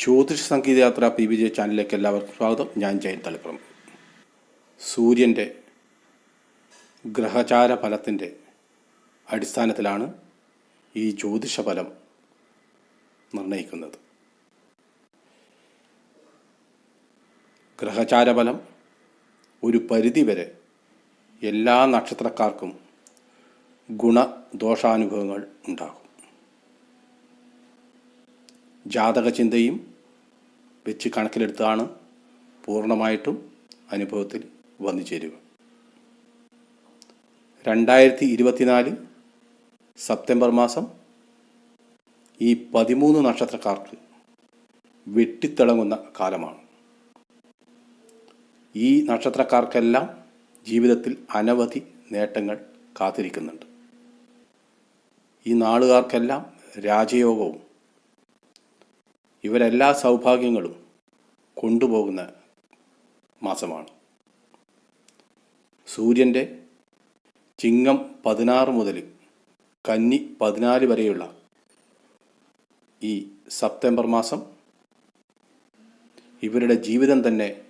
ജ്യോതിഷ സംഗീതയാത്ര P V J ചാനലിലേക്ക് എല്ലാവർക്കും സ്വാഗതം. ഞാൻ ജയൻ തളിപ്പുറം സൂര്യന്റെ ഗ്രഹചാര ഫലത്തിന്റെ അടിസ്ഥാനത്തിലാണ് ഈ ജ്യോതിഷ ഫലം നിർണയിക്കുന്നത് ഗ്രഹചാരഫലം ഒരു പരിധിവരെ എല്ലാ നക്ഷത്രക്കാർക്കും ഗുണദോഷാനുഭവങ്ങൾ ഉണ്ടാകും. ജാതക ചിന്തയും വെച്ച് കണക്കിലെടുത്താണ് പൂർണമായിട്ടും അനുഭവത്തിൽ വന്നു ചേരുക. രണ്ടായിരത്തി ഇരുപത്തിനാല് സെപ്റ്റംബർ മാസം ഈ പതിമൂന്ന് നക്ഷത്രക്കാർക്ക് വെട്ടിത്തിളങ്ങുന്ന കാലമാണ്. ഈ നക്ഷത്രക്കാർക്കെല്ലാം ജീവിതത്തിൽ അനവധി നേട്ടങ്ങൾ കാത്തിരിക്കുന്നുണ്ട്. ഈ നാളുകാർക്കെല്ലാം രാജയോഗവും ഇവരെല്ലാ സൗഭാഗ്യങ്ങളും കൊണ്ടുപോകുന്ന മാസമാണ്. സൂര്യന്റെ ചിങ്ങം പതിനാറ് മുതൽ കന്നി പതിനാല് വരെയുള്ള ഈ സെപ്റ്റംബർ മാസം ഇവരുടെ ജീവിതം തന്നെ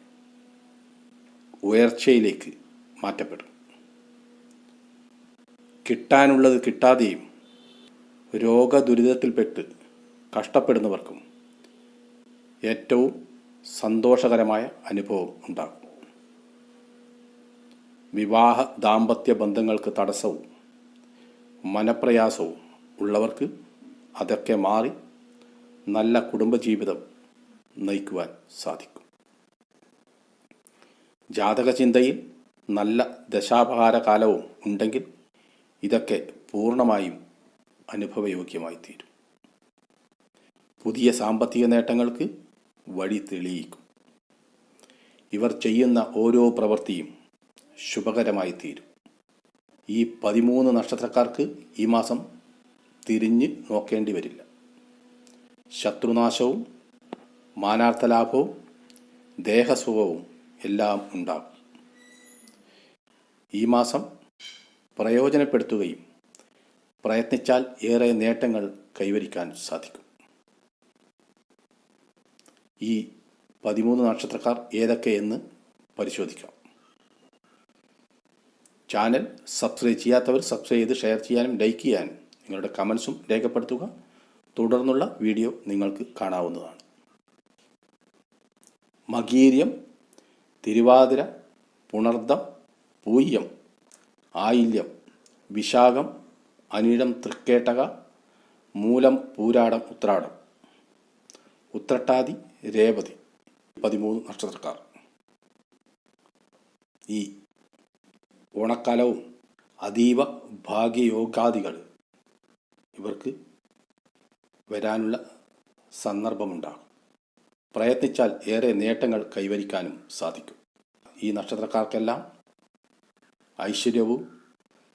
ഉയർച്ചയിലേക്ക് മാറ്റപ്പെടും. കിട്ടാനുള്ളത് കിട്ടാതെയും രോഗദുരിതത്തിൽപ്പെട്ട് കഷ്ടപ്പെടുന്നവർക്കും ഏറ്റവും സന്തോഷകരമായ അനുഭവം ഉണ്ടാകും. വിവാഹ ദാമ്പത്യ ബന്ധങ്ങൾക്ക് തടസ്സവും മനപ്രയാസവും ഉള്ളവർക്ക് അതൊക്കെ മാറി നല്ല കുടുംബജീവിതം നയിക്കുവാൻ സാധിക്കും. ജാതക ചിന്തയിൽ നല്ല ദശാപഹാര കാലവും ഉണ്ടെങ്കിൽ ഇതൊക്കെ പൂർണമായും അനുഭവയോഗ്യമായി തീരും പുതിയ സാമ്പത്തിക നേട്ടങ്ങൾക്ക് വഴി തെളിയിക്കും. ഇവർ ചെയ്യുന്ന ഓരോ പ്രവൃത്തിയും ശുഭകരമായി തീരും. ഈ പതിമൂന്ന് നക്ഷത്രക്കാർക്ക് ഈ മാസം തിരിഞ്ഞ് നോക്കേണ്ടി വരില്ല. ശത്രുനാശവും മാനാർത്ഥലാഭവും ദേഹസുഖവും എല്ലാം ഉണ്ടാകും. ഈ മാസം പ്രയോജനപ്പെടുത്തുകയും പ്രയത്നിച്ചാൽ ഏറെ നേട്ടങ്ങൾ കൈവരിക്കാൻ സാധിക്കും. ഈ പതിമൂന്ന് നക്ഷത്രക്കാർ ഏതൊക്കെയെന്ന് പരിശോധിക്കാം. ചാനൽ സബ്സ്ക്രൈബ് ചെയ്യാത്തവർ സബ്സ്ക്രൈബ് ചെയ്ത് ഷെയർ ചെയ്യാനും ലൈക്ക് ചെയ്യാനും നിങ്ങളുടെ കമൻസും രേഖപ്പെടുത്തുക. തുടർന്നുള്ള വീഡിയോ നിങ്ങൾക്ക് കാണാവുന്നതാണ്. മകീര്യം തിരുവാതിര പുണർദം പൂയ്യം ആയില്യം വിശാഖം അനിഴം തൃക്കേട്ടക മൂലം പൂരാടം ഉത്രാടം. ഉത്രട്ടാതി രേവതി. പതിമൂന്ന് നക്ഷത്രക്കാർ. ഈ ഓണക്കാലവും അതീവ ഭാഗ്യയോഗാദികൾ ഇവർക്ക് വരാനുള്ള സന്ദർഭമുണ്ടാകും. പ്രയത്നിച്ചാൽ ഏറെ നേട്ടങ്ങൾ കൈവരിക്കാനും സാധിക്കും. ഈ നക്ഷത്രക്കാർക്കെല്ലാം ഐശ്വര്യവും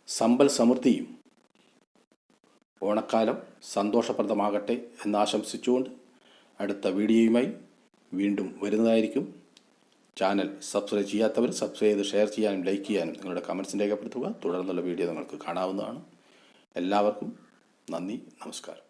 സമ്പൽ സമൃദ്ധിയും ഓണക്കാലം സന്തോഷപ്രദമാകട്ടെ എന്നാശംസിച്ചുകൊണ്ട് അടുത്ത വീഡിയോയുമായി വീണ്ടും വരുന്നതായിരിക്കും. ചാനൽ സബ്സ്ക്രൈബ് ചെയ്യാത്തവർ സബ്സ്ക്രൈബ് ചെയ്ത് ഷെയർ ചെയ്യാനും ലൈക്ക് ചെയ്യാനും നിങ്ങളുടെ കമൻസ് രേഖപ്പെടുത്തുക. തുടർന്നുള്ള വീഡിയോ നിങ്ങൾക്ക് കാണാവുന്നതാണ്. എല്ലാവർക്കും നന്ദി നമസ്കാരം.